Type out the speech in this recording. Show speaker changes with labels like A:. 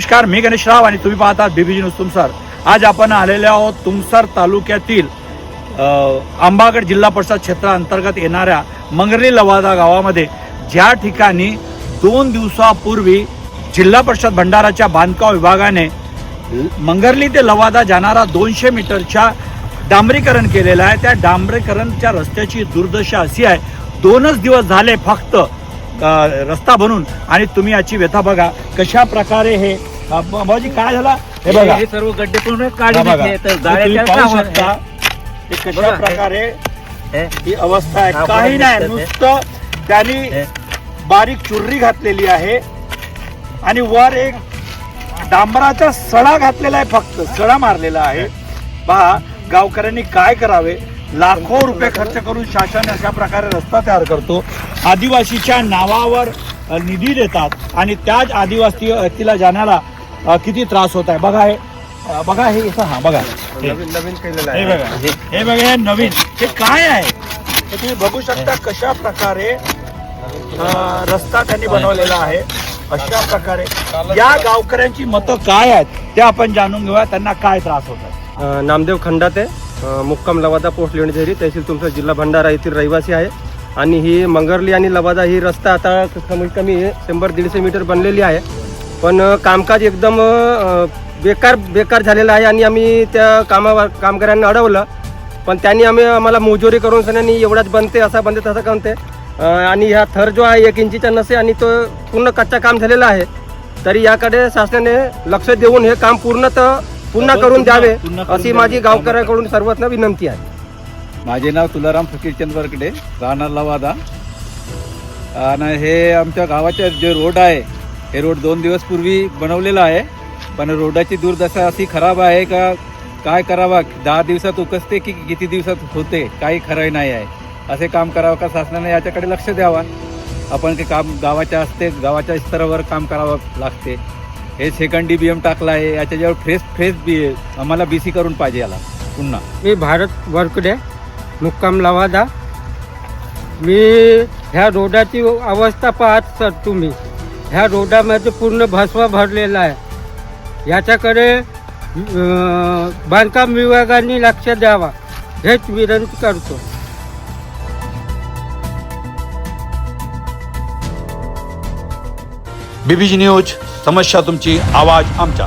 A: नमस्कार मी गणेश राव आणि तुम्ही पाहतात बीबीजी न्यूज तुमसर. आज आपण आलेले आहोत तुमसर तालुक्यातील आंबागड जिल्हा परिषद क्षेत्राअंतर्गत येणाऱ्या मंगरली लवादा गावामध्ये ज्या ठिकाणी दोन दिवसापूर्वी जिल्हा परिषद भंडाराच्या बांधकाम विभागाने मंगरली ते लवादा जाणारा दोनशे मीटरच्या डांबरीकरण केलेलं आहे. त्या डांबरीकरणच्या रस्त्याची दुर्दशा अशी आहे दोनच दिवस झाले फक्त रस्ता बनून आणि तुम्ही याची व्यथा बघा कशा प्रकारे हे भाऊजी काय झाला? हे बघा.
B: हे सर्व गड्डे पूर्ण
A: कशा प्रकारे
B: हे,
A: अवस्था आहे. काही नाही. नुसतं त्यांनी. बारीक चुर्री घातलेली आहे आणि वर एक डांबराचा सडा घातलेला आहे फक्त. सडा मारलेला आहे. पहा गावकऱ्यांनी काय करावे? लाखो रुपये खर्च करून शासन अशा प्रकारे रस्ता तयार करतो. आदिवासीच्या नावावर निधी देतात आणि त्याच आदिवासी व्यक्तीला जाण्याला किती त्रास होत आहे. बघा हे बघा हे हा बघा. हे.
C: नवीन नवीन केलेलं
A: हे
C: आहे.
A: बघा. हे. बघा हे नवीन. हे काय आहे? हे तुम्ही बघू शकता कशा प्रकारे रस्ता त्यांनी बनवलेला आहे. अशा प्रकारे. या गावकऱ्यांची मतं काय आहेत ते आपण जाणून घेऊया. त्यांना काय त्रास होत आहे?
C: नामदेव खंडाते. अ, मुक्काम लवादा पोस्ट लेवणझेरी तहसील तुमचा जिल्हा भंडारा येथील रहिवासी आहे. आणि ही मंगरली आणि लवादा ही रस्ता आता कमीत कमी शंभर दीडशे मीटर बनलेली आहे. पण कामकाज एकदम बेकार बेकार झालेलं आहे आणि आम्ही त्या कामावर कामगारांना अडवलं. पण त्यांनी आम्ही आम्हाला मोजोरी करून सगळ्यांनी एवढाच बनते असा बनते तसा बनते आणि ह्या थर जो आहे एक इंचीचा नसे आणि तो पूर्ण कच्चा काम झालेला आहे. तरी याकडे शासनाने लक्ष देऊन हे काम पूर्णतः पुन्हा करून द्यावे अशी माझी. गावकऱ्याकडून सर्वांना विनंती आहे.
D: माझे नाव तुलाराम फकीरचंद वरकडे राहणार लवादा. आणि हे आमच्या गावाचे जे रोड आहे हे रोड दोन दिवस पूर्वी बनवलेला आहे. पण रोडाची दुर्दशा अशी खराब आहे का काय करावा? दहा दिवसात उकसते की किती दिवसात होते? काही खरं नाही आहे. असे काम करावं का शासनाने? याच्याकडे लक्ष द्यावा. आपण ते काम गावाच्या असते गावाच्या स्तरावर काम करावं लागते. हे सेकंड डी बी एम टाकला आहे. याच्याजवळ फ्रेश फ्रेश बी आम्हाला बी सी करून पाहिजे याला. पुन्हा.
E: मी भारत वरकडे मुक्काम लवादा. मी ह्या रोडाची अवस्था पाहत सर तुम्ही. ह्या रोडामध्ये पूर्ण भस्वा भरलेला आहे. याच्याकडे बांधकाम विभागाने लक्ष द्यावा. हेच विनंती करतो.
A: बीबीसी न्यूज समस्या तुमची आवाज आमचा.